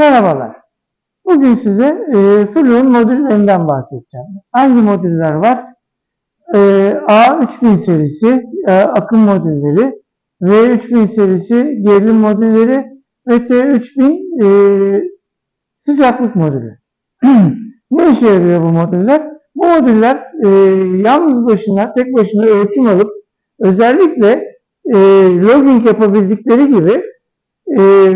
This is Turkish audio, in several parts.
Merhabalar. Bugün size e, Flu'nun modüllerinden bahsedeceğim. Hangi modüller var? E, A3000 serisi e, akım modülleri, V3000 serisi gerilim modülleri ve T3000 e, sıcaklık modülü. ne işe yarıyor bu modüller? Bu modüller e, yalnız başına, tek başına ölçüm alıp özellikle e, logging yapabildikleri gibi e,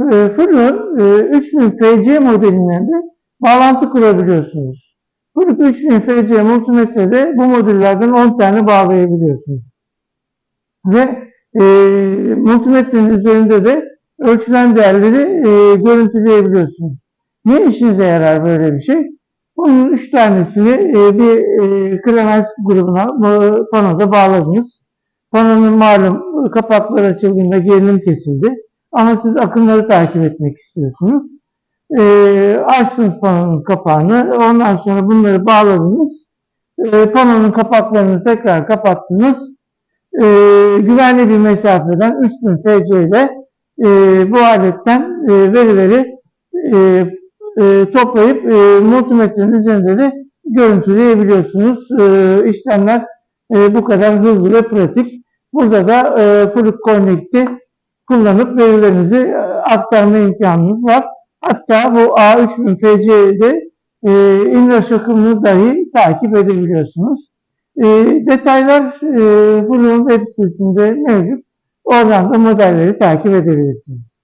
e, Flu'nun e, 3000 FC modelinden de bağlantı kurabiliyorsunuz. Flu'nun 3000 FC multimetrede bu modüllerden 10 tane bağlayabiliyorsunuz. Ve e, multimetrenin üzerinde de ölçülen değerleri e, görüntüleyebiliyorsunuz. Ne işinize yarar böyle bir şey? Bunun 3 tanesini e, bir e, Clemens grubuna bu panoda bağladınız. Panonun malum kapakları açıldığında gerilim kesildi. Ama siz akımları takip etmek istiyorsunuz. Ee, açtınız panonun kapağını. Ondan sonra bunları bağladınız. Ee, panonun kapaklarını tekrar kapattınız. Ee, güvenli bir mesafeden 3000 FC ile e, bu aletten e, verileri e, e, toplayıp e, multimetrenin üzerinde de görüntüleyebiliyorsunuz. E, işlemler e, bu kadar hızlı ve pratik. Burada da e, Fluke Connect'i kullanıp verilerinizi e, aktarma imkanınız var. Hatta bu A3000 FC'de e, inrush akımını dahi takip edebiliyorsunuz. E, detaylar e, Fluke'un web sitesinde mevcut. Oradan da modelleri takip edebilirsiniz.